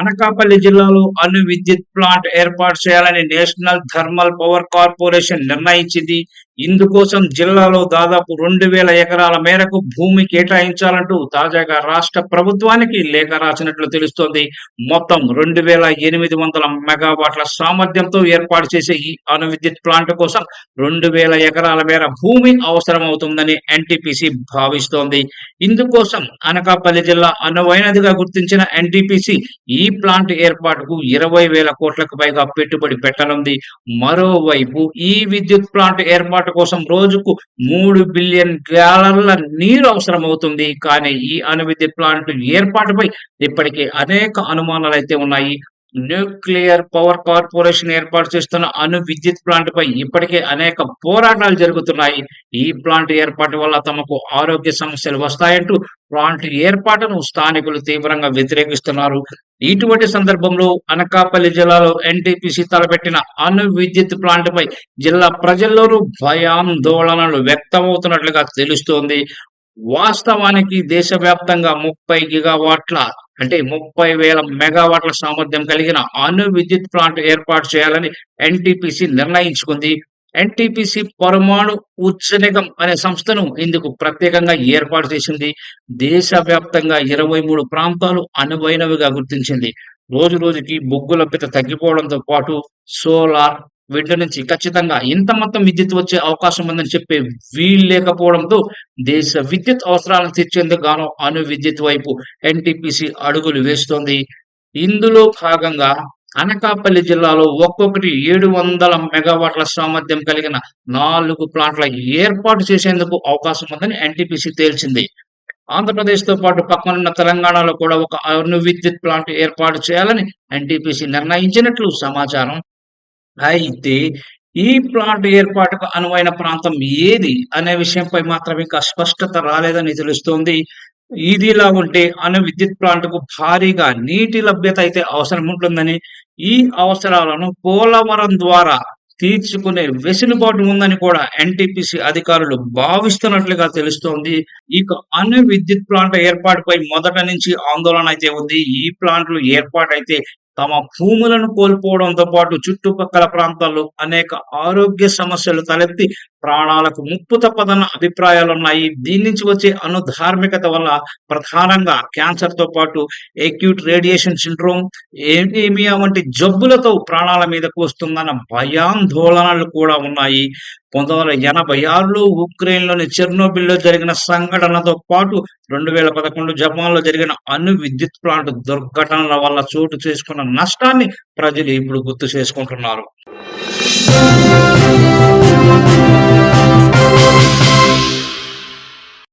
అనకాపల్లి జిల్లాలో అణు విద్యుత్ ప్లాంట్ ఏర్పాటు చేయాలని నేషనల్ థర్మల్ పవర్ కార్పొరేషన్ నిర్ణయించింది. ఇందుకోసం జిల్లాలో దాదాపు రెండు వేల ఎకరాల మేరకు భూమి కేటాయించాలంటూ తాజాగా రాష్ట్ర ప్రభుత్వానికి లేఖ రాసినట్లు తెలుస్తోంది. మొత్తం రెండు వేల ఎనిమిది వందల మెగావాట్ల సామర్థ్యంతో ఏర్పాటు చేసే ఈ అణు విద్యుత్ ప్లాంట్ కోసం రెండు వేల ఎకరాల మేర భూమి అవసరమవుతుందని ఎన్టీపీసీ భావిస్తోంది. ఇందుకోసం అనకాపల్లి జిల్లా అనువైనదిగా గుర్తించిన ఎన్టీపీసీ ఈ ప్లాంట్ ఏర్పాటుకు ఇరవై వేల కోట్లకు పైగా పెట్టుబడి పెట్టనుంది. మరోవైపు ఈ విద్యుత్ ప్లాంట్ ఏర్పాటు కోసం రోజుకు మూడు బిలియన్ గ్యాలన్ల నీరు అవసరమవుతుంది. కానీ ఈ అణు విద్యుత్ ప్లాంట్ ఏర్పాటుపై ఇప్పటికే అనేక అనుమానాలు అయితే ఉన్నాయి. న్యూక్లియర్ పవర్ కార్పొరేషన్ ఏర్పాటు చేస్తున్న అణు విద్యుత్ ప్లాంట్ పై ఇప్పటికే అనేక పోరాటాలు జరుగుతున్నాయి. ఈ ప్లాంట్ ఏర్పాటు వల్ల తమకు ఆరోగ్య సమస్యలు వస్తాయంటూ ప్లాంట్ ఏర్పాటును స్థానికులు తీవ్రంగా వ్యతిరేకిస్తున్నారు. ఇటువంటి సందర్భంలో అనకాపల్లి జిల్లాలో ఎన్టీపీసీ తలపెట్టిన అణు విద్యుత్ ప్లాంట్ పై జిల్లా ప్రజల్లోనూ భయాందోళనలు వ్యక్తమవుతున్నట్లుగా తెలుస్తోంది. వాస్తవానికి దేశవ్యాప్తంగా ముప్పై గిగావాట్ల అంటే ముప్పై వేల మెగావాట్ల సామర్థ్యం కలిగిన అణు విద్యుత్ ప్లాంట్ ఏర్పాటు చేయాలని ఎన్టీపీసీ నిర్ణయించుకుంది. ఎన్టీపీసీ పరమాణు ఉచ్చనిగం అనే సంస్థను ఇందుకు ప్రత్యేకంగా ఏర్పాటు చేసింది. దేశవ్యాప్తంగా ఇరవై మూడు ప్రాంతాలు అనువైనవిగా గుర్తించింది. రోజు రోజుకి బొగ్గు లభ్యత తగ్గిపోవడంతో పాటు సోలార్ వీటి నుంచి ఖచ్చితంగా ఇంత మొత్తం విద్యుత్ వచ్చే అవకాశం ఉందని చెప్పే వీలు లేకపోవడంతో దేశ విద్యుత్ అవసరాలను తీర్చేందుకు గాను అణు విద్యుత్ వైపు ఎన్టీపీసీ అడుగులు వేస్తోంది. ఇందులో భాగంగా అనకాపల్లి జిల్లాలో ఒక్కొక్కటి ఏడు వందల మెగావాట్ల సామర్థ్యం కలిగిన నాలుగు ప్లాంట్ల ఏర్పాటు చేసేందుకు అవకాశం ఉందని ఎన్టీపీసీ తేల్చింది. ఆంధ్రప్రదేశ్తో పాటు పక్కనున్న తెలంగాణలో కూడా ఒక అణు విద్యుత్ ప్లాంట్ ఏర్పాటు చేయాలని ఎన్టీపీసీ నిర్ణయించినట్లు సమాచారం. అయితే ఈ ప్లాంట్ ఏర్పాటుకు అనువైన ప్రాంతం ఏది అనే విషయంపై మాత్రం ఇంకా స్పష్టత రాలేదని తెలుస్తోంది. ఇదిలా ఉంటే అణు విద్యుత్ ప్లాంట్కు భారీగా నీటి లభ్యత అయితే అవసరం ఉంటుందని ఈ అవసరాలను పోలవరం ద్వారా తీర్చుకునే వెసులుబాటు ఉందని కూడా ఎన్టీపీసీ అధికారులు భావిస్తున్నట్లుగా తెలుస్తోంది. ఇక అణు విద్యుత్ ప్లాంట్ ఏర్పాటుపై మొదట నుంచి ఆందోళన అయితే ఉంది. ఈ ప్లాంట్లు ఏర్పాటైతే తమ భూములను కోల్పోవడంతో పాటు చుట్టుపక్కల ప్రాంతాల్లో అనేక ఆరోగ్య సమస్యలు తలెత్తి ప్రాణాలకు ముప్పు తప్పదన్న అభిప్రాయాలు ఉన్నాయి దీని నుంచి వచ్చే అనుధార్మికత వల్ల ప్రధానంగా క్యాన్సర్తో పాటు ఎక్యూట్ రేడియేషన్ సిండ్రోమ్ ఏమియా వంటి జబ్బులతో ప్రాణాల మీదకు వస్తుందన్న భయాందోళనలు కూడా ఉన్నాయి. పంతొమ్మిది వందల ఎనభై ఆరులో ఉక్రెయిన్లోని చెర్నోబిల్లో జరిగిన సంఘటనతో పాటు రెండు వేల పదకొండు జపాన్లో జరిగిన అణు విద్యుత్ ప్లాంట్ దుర్ఘటనల వల్ల చోటు చేసుకున్న నష్టాన్ని ప్రజలు ఇప్పుడు గుర్తు చేసుకుంటున్నారు.